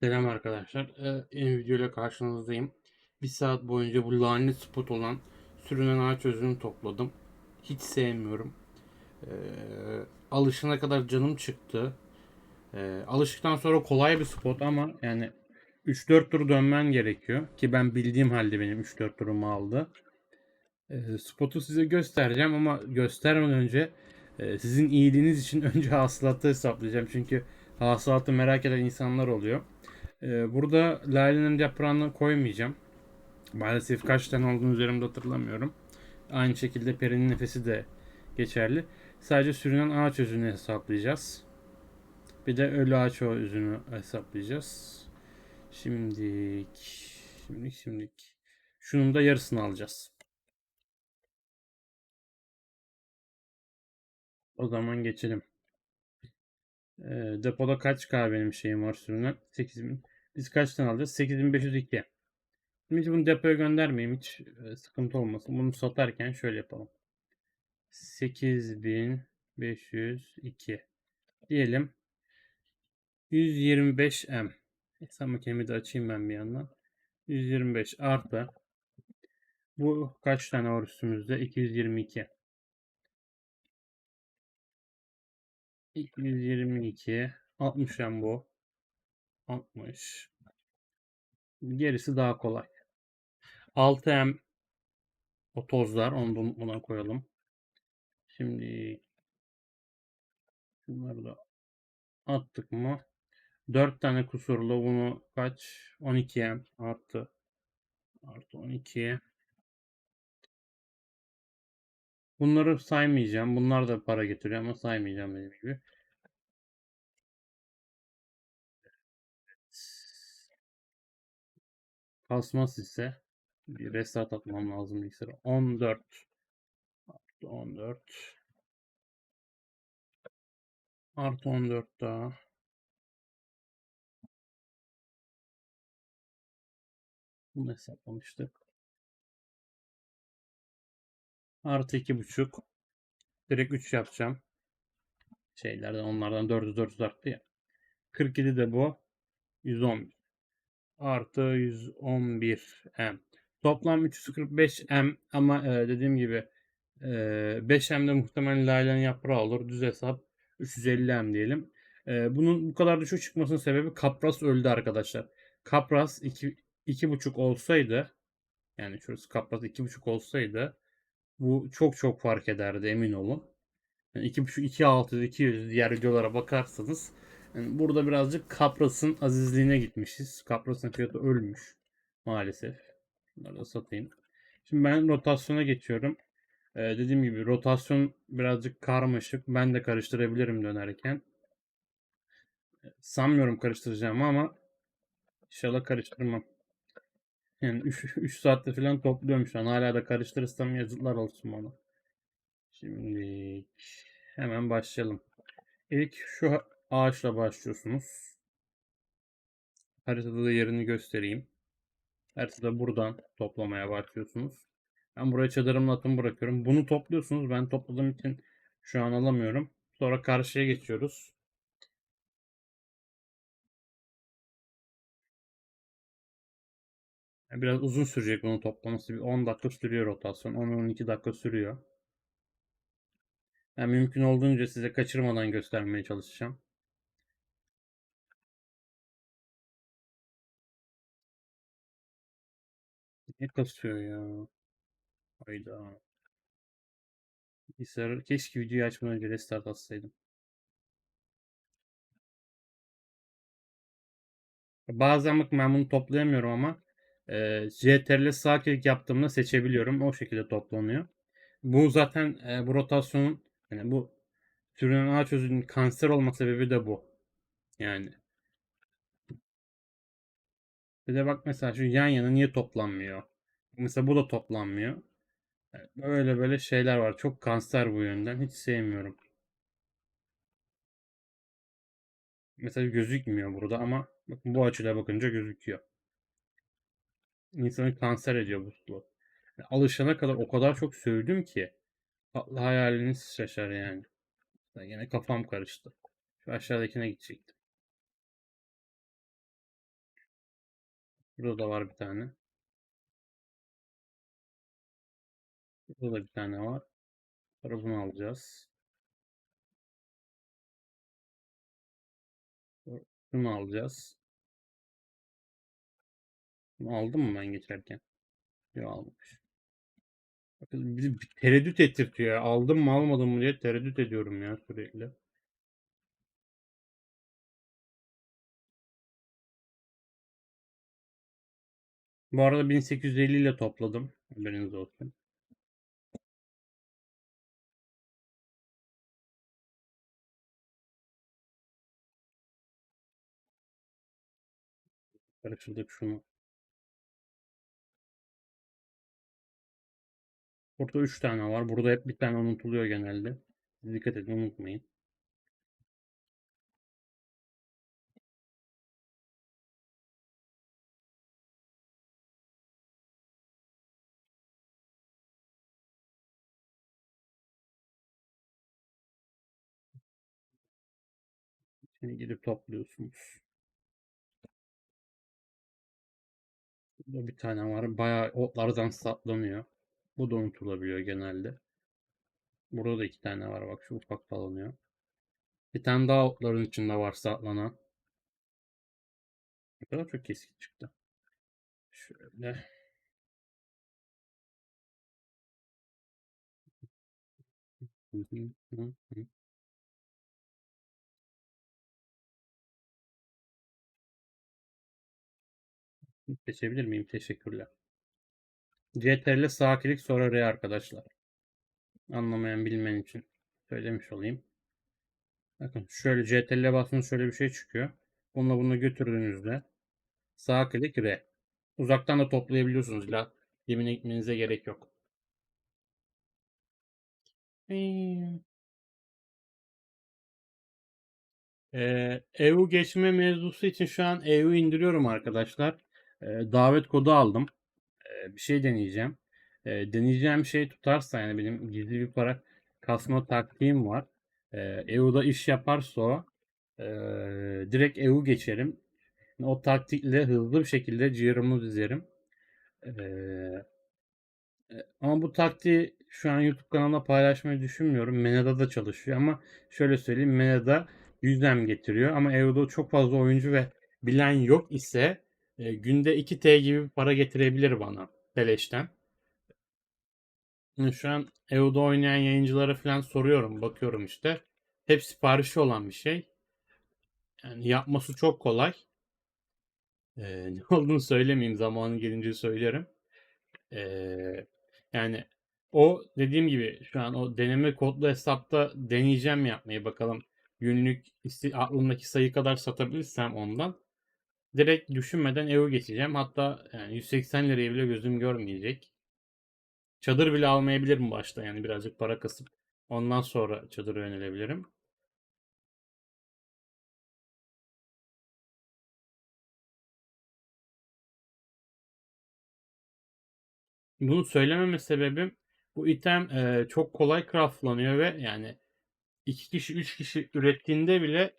Selam arkadaşlar. Ee, yeni video ile karşınızdayım. Bir saat boyunca bu lanet spot olan sürünen ağaç özünü topladım. Hiç sevmiyorum. Ee, alışana kadar canım çıktı. Ee, alıştıktan sonra kolay bir spot ama yani 3-4 tur dönmen gerekiyor. Ki ben bildiğim halde benim 3-4 turumu aldı. Ee, spotu size göstereceğim ama göstermeden önce e, sizin iyiliğiniz için önce hasılatı hesaplayacağım. Çünkü hasılatı merak eden insanlar oluyor. Ee, burada lalenin yaprağını koymayacağım. Maalesef kaç tane olduğunu üzerimde hatırlamıyorum. Aynı şekilde perinin nefesi de geçerli. Sadece sürünen ağaç özünü hesaplayacağız. Bir de ölü ağaç özünü hesaplayacağız. Şimdilik, şimdilik, şimdilik. Şunun da yarısını alacağız. O zaman geçelim. E, depoda kaç K benim şeyim var sürünen? 8000. Biz kaç tane alacağız? 8502. Şimdi bunu depoya göndermeyeyim. Hiç e, sıkıntı olmasın. Bunu satarken şöyle yapalım. 8502 diyelim. 125M. Hesap makinemi de açayım ben bir yandan. 125 artı. Bu kaç tane var üstümüzde? 222. 222. 60 M bu. 60. Gerisi daha kolay. 6M o tozlar. Onu da unutmadan koyalım. Şimdi bunları da attık mı? 4 tane kusurlu bunu kaç? 12'ye arttı. Artı 12'ye. Bunları saymayacağım. Bunlar da para getiriyor ama saymayacağım dediğim gibi. Kasmaz ise bir restart atmam lazım bilgisayara. 14 artı 14 artı 14 daha bunu hesaplamıştık. Artı 2.5 direkt 3 yapacağım. Şeylerden onlardan 400 400 arttı ya. 47 de bu. 111 artı 111 M. Toplam 345 M ama e, dediğim gibi e, 5 M'de muhtemelen lalenin yaprağı olur. Düz hesap 350 M diyelim. E, bunun bu kadar düşük çıkmasının sebebi Kapras öldü arkadaşlar. Kapras 2 2.5 olsaydı yani şurası Kapras 2.5 olsaydı bu çok çok fark ederdi emin olun. Yani 2.5 2.6 200 diğer videolara bakarsanız yani burada birazcık Kapras'ın azizliğine gitmişiz. Kapras'ın fiyatı ölmüş maalesef. Bunları da satayım. Şimdi ben rotasyona geçiyorum. Ee, dediğim gibi rotasyon birazcık karmaşık. Ben de karıştırabilirim dönerken. Sanmıyorum karıştıracağım ama inşallah karıştırmam. Yani 3 saatte falan topluyorum şu an. Hala da karıştırırsam yazıklar olsun bana. Şimdi hemen başlayalım. İlk şu ağaçla başlıyorsunuz. Haritada da yerini göstereyim. Haritada buradan toplamaya başlıyorsunuz. Ben buraya çadırımla atımı bırakıyorum. Bunu topluyorsunuz. Ben topladığım için şu an alamıyorum. Sonra karşıya geçiyoruz. Biraz uzun sürecek bunu toplaması. Bir 10 dakika sürüyor rotasyon. 10-12 dakika sürüyor. Yani mümkün olduğunca size kaçırmadan göstermeye çalışacağım. Ne kasıyor ya? Hayda. Bilgisayar keşke videoyu açmadan önce restart atsaydım. Bazen bak ben bunu toplayamıyorum ama e, CTRL sağ klik yaptığımda seçebiliyorum. O şekilde toplanıyor. Bu zaten e, bu rotasyonun yani bu türün ağaç özünün kanser olma sebebi de bu. Yani. Bir de bak mesela şu yan yana niye toplanmıyor? Mesela bu da toplanmıyor. Böyle böyle şeyler var. Çok kanser bu yönden. Hiç sevmiyorum. Mesela gözükmüyor burada ama bu açıda bakınca gözüküyor. İnsanı kanser ediyor bu sulu. Yani alışana kadar o kadar çok sövdüm ki hayaliniz şaşar yani. Yine kafam karıştı. Şu aşağıdakine gidecektim. Burada da var bir tane. Burada da bir tane var. Sonra bunu alacağız. Bunu alacağız. Aldım mı ben geçerken? Yok almamış. Bakın bizi tereddüt ettirtiyor. Aldım mı almadım mı diye tereddüt ediyorum ya sürekli. Bu arada 1850 ile topladım. Haberiniz olsun. Karıştırdık şunu. Burada 3 tane var. Burada hep bir tane unutuluyor genelde. Dikkat edin unutmayın. Şimdi gidip topluyorsunuz. Burada bir tane var. Bayağı otlardan saplanıyor. Bu da unutulabiliyor genelde. Burada da iki tane var. Bak şu ufak sallanıyor. Bir tane daha otların içinde var saplanan. Ne kadar çok keskin çıktı. Şöyle. Seçebilir miyim? Teşekkürler. CTRL sağ klik sonra R arkadaşlar. Anlamayan bilmeyen için söylemiş olayım. Bakın şöyle CTRL'e basınca şöyle bir şey çıkıyor. Bununla bunu götürdüğünüzde sağ klik R. Uzaktan da toplayabiliyorsunuz. İlla yemine gitmenize gerek yok. Ee, EU geçme mevzusu için şu an EU indiriyorum arkadaşlar. Ee, davet kodu aldım. Bir şey deneyeceğim. Ee, deneyeceğim şey tutarsa yani benim gizli bir para kasma taktiğim var. Ee, EU'da iş yaparsa o e, direkt EU geçerim. O taktikle hızlı bir şekilde ciğerimi dizerim. Ee, ama bu taktiği şu an YouTube kanalında paylaşmayı düşünmüyorum. Menada da çalışıyor ama şöyle söyleyeyim Menada 100 getiriyor ama EU'da çok fazla oyuncu ve bilen yok ise e, günde 2T gibi para getirebilir bana beleşten. Şu an EU'da oynayan yayıncılara falan soruyorum, bakıyorum işte. Hep siparişi olan bir şey. Yani yapması çok kolay. Ee, ne olduğunu söylemeyeyim. Zamanı gelince söylerim. Ee, yani o dediğim gibi şu an o deneme kodlu hesapta deneyeceğim yapmayı bakalım. Günlük aklımdaki sayı kadar satabilirsem ondan direkt düşünmeden EU geçeceğim. Hatta yani 180 liraya bile gözüm görmeyecek. Çadır bile almayabilirim başta yani birazcık para kasıp ondan sonra çadıra yönelebilirim. Bunu söylememe sebebim bu item e, çok kolay craftlanıyor ve yani iki kişi üç kişi ürettiğinde bile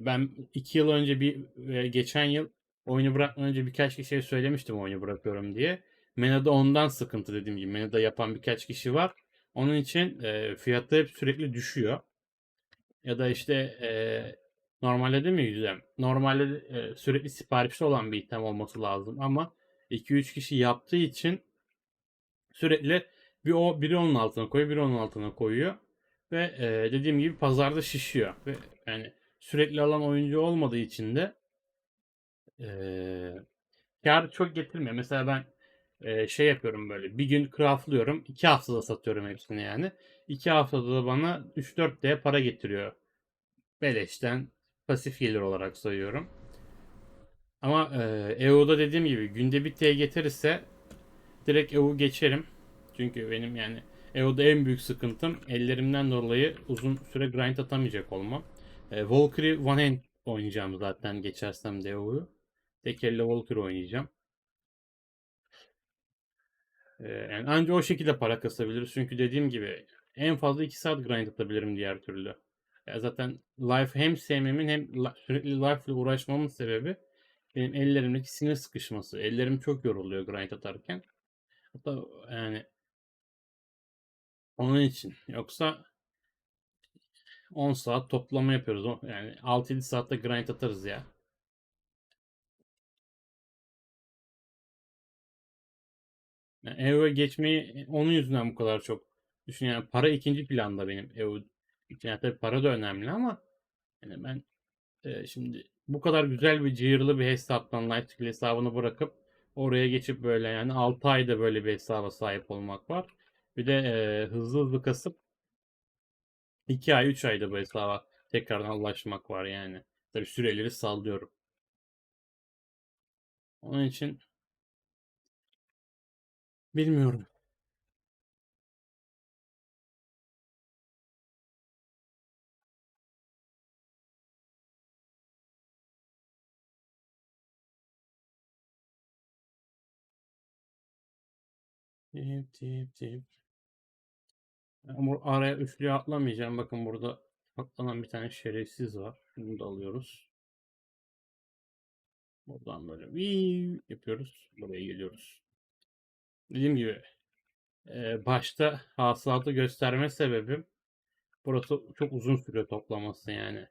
ben iki yıl önce bir e, geçen yıl oyunu bırakmadan önce birkaç kişiye söylemiştim oyunu bırakıyorum diye. Mena'da ondan sıkıntı dediğim gibi. Mena'da yapan birkaç kişi var. Onun için e, fiyatı hep sürekli düşüyor. Ya da işte e, normalde değil mi yüzden? Normalde e, sürekli siparişte olan bir item olması lazım ama 2-3 kişi yaptığı için sürekli bir o biri onun altına koyuyor, biri onun altına koyuyor ve e, dediğim gibi pazarda şişiyor ve yani sürekli alan oyuncu olmadığı için de e, kar çok getirmiyor. Mesela ben e, şey yapıyorum böyle bir gün craftlıyorum, iki haftada satıyorum hepsini yani. İki haftada da bana 3-4 D para getiriyor. Beleşten pasif gelir olarak sayıyorum. Ama e, EU'da dediğim gibi günde bir T getirirse direkt EU geçerim. Çünkü benim yani EO'da en büyük sıkıntım ellerimden dolayı uzun süre grind atamayacak olmam. E, Valkyrie One Hand oynayacağım zaten geçersem de EO'yu. Tek elle Valkyrie oynayacağım. E, yani ancak o şekilde para kasabiliriz. Çünkü dediğim gibi en fazla 2 saat grind atabilirim diğer türlü. Ya zaten life hem sevmemin hem sürekli life ile uğraşmamın sebebi benim ellerimdeki sinir sıkışması. Ellerim çok yoruluyor grind atarken. Hatta yani onun için. Yoksa 10 saat toplama yapıyoruz. Yani 6-7 saatte grind atarız ya. Yani EO'ya geçmeyi onun yüzünden bu kadar çok düşünüyorum. Yani para ikinci planda benim EO. Yani tabii para da önemli ama yani ben e, şimdi bu kadar güzel bir cihirli bir hesaptan Lightskill hesabını bırakıp oraya geçip böyle yani 6 ayda böyle bir hesaba sahip olmak var. Bir de e, hızlı hızlı kasıp 2 ay 3 ayda hesaba tekrardan ulaşmak var yani. Tabii süreleri sallıyorum. Onun için bilmiyorum. Tip tip tip. Ama araya üçlüye atlamayacağım. Bakın burada atlanan bir tane şerefsiz var. Bunu da alıyoruz. Buradan böyle viii yapıyoruz. Buraya geliyoruz. Dediğim gibi başta hasılatı gösterme sebebim burası çok uzun süre toplaması yani.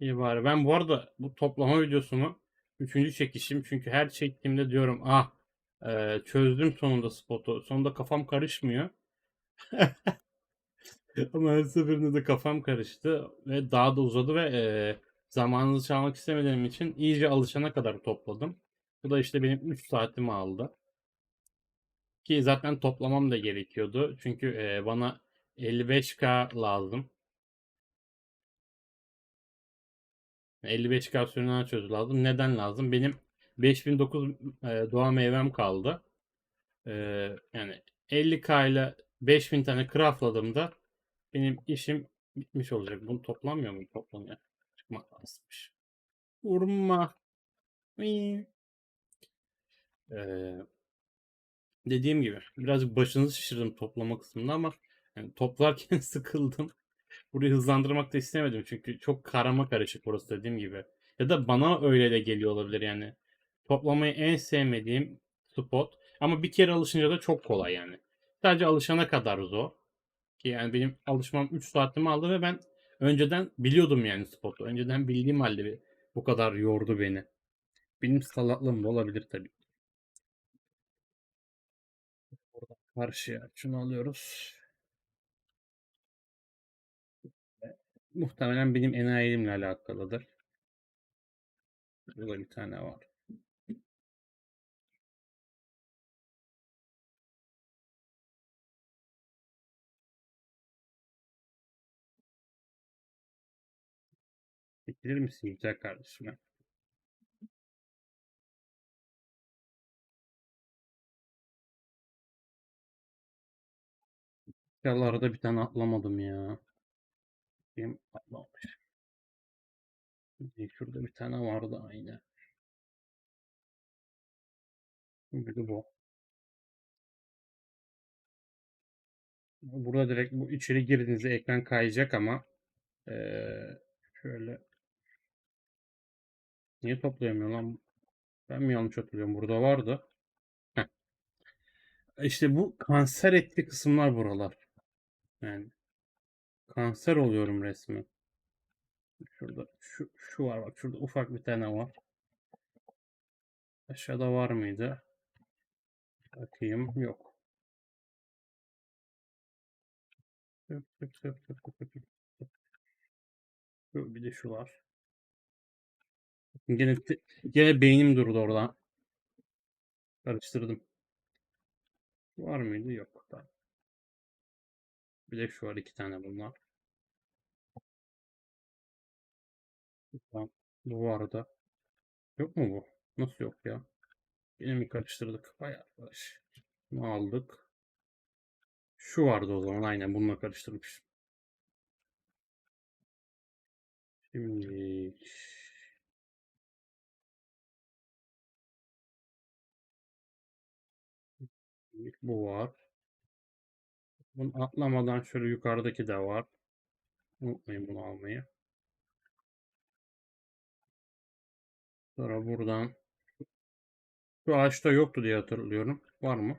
İyi bari. Ben bu arada bu toplama videosunu üçüncü çekişim. Çünkü her çektiğimde diyorum ah e, çözdüm sonunda spotu. Sonunda kafam karışmıyor. Ama her seferinde de kafam karıştı ve daha da uzadı ve e, zamanınızı çalmak istemediğim için iyice alışana kadar topladım. Bu da işte benim 3 saatimi aldı. Ki zaten toplamam da gerekiyordu. Çünkü e, bana 55k lazım. 55k sürünen çözü lazım. Neden lazım? Benim 5009 e, doğa meyvem kaldı. E, yani 50k ile 5000 tane craftladığımda benim işim bitmiş olacak. Bunu toplamıyor mu? Toplanıyor. Çıkmak lazımmış. Vurma. Ee, dediğim gibi birazcık başınızı şişirdim toplama kısmında ama yani toplarken sıkıldım. Burayı hızlandırmak da istemedim çünkü çok karama karışık burası dediğim gibi. Ya da bana öyle de geliyor olabilir yani. Toplamayı en sevmediğim spot. Ama bir kere alışınca da çok kolay yani. Sadece alışana kadar zor. Ki yani benim alışmam 3 saatimi aldı ve ben önceden biliyordum yani spotu. Önceden bildiğim halde bu kadar yordu beni. Benim salaklığım da olabilir tabii. Karşıya şunu alıyoruz. Muhtemelen benim enayilimle alakalıdır. Burada bir tane var. Çekilir misin güzel kardeşim? İnşallah arada bir tane atlamadım ya. Benim atlamamış. Şurada bir tane vardı aynı. Bir de bu. Burada direkt bu içeri girdiğinizde ekran kayacak ama ee, şöyle niye toplayamıyor lan? Ben mi yanlış hatırlıyorum? Burada vardı. Heh. İşte bu kanser etli kısımlar buralar. Yani kanser oluyorum resmen. Şurada şu, şu var bak şurada ufak bir tane var. Aşağıda var mıydı? Bakayım yok. Bir de şu var. Gene, gene beynim durdu orada. Karıştırdım. Var mıydı? Yok. Tamam. Bir de şu var iki tane bunlar. Bu vardı. Yok mu bu? Nasıl yok ya? Yine mi karıştırdık? Vay arkadaş. Bunu aldık. Şu vardı o zaman. Aynen bununla karıştırmış. Şimdi bu var. Bunu atlamadan şöyle yukarıdaki de var. Unutmayın bunu almayı. Sonra buradan şu ağaçta yoktu diye hatırlıyorum. Var mı?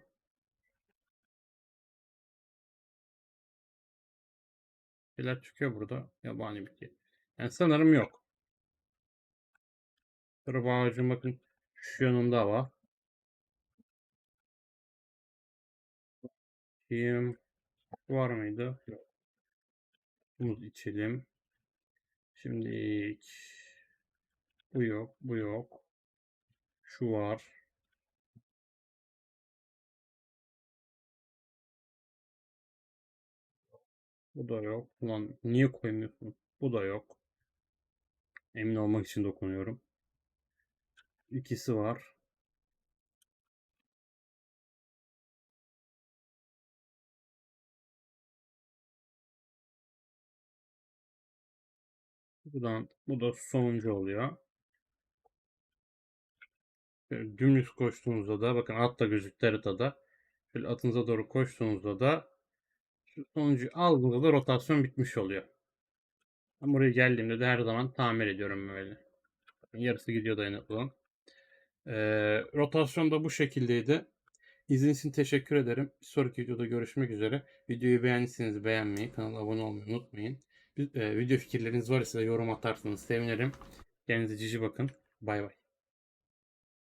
Şeyler çıkıyor burada. Yabani bitki. Yani sanırım yok. Bu ağacın bakın şu yanında var. Bakayım. Var mıydı? Yok. Muz içelim. Şimdi bu yok, bu yok. Şu var. Bu da yok. Ulan niye koymuyorsun? Bu da yok. Emin olmak için dokunuyorum. İkisi var. Buradan bu da sonuncu oluyor. Şöyle dümdüz koştuğunuzda da bakın at da gözüktü haritada. Şöyle atınıza doğru koştuğunuzda da şu sonuncuyu aldığınızda da rotasyon bitmiş oluyor. Ben buraya geldiğimde de her zaman tamir ediyorum böyle. Yarısı gidiyor dayanıklılığın. Ee, rotasyon da bu şekildeydi. İzlediğiniz için teşekkür ederim. Bir sonraki videoda görüşmek üzere. Videoyu beğendiyseniz beğenmeyi, kanala abone olmayı unutmayın. Bir- e, video fikirleriniz varsa yorum atarsanız sevinirim. Kendinize cici bakın. Bay bay.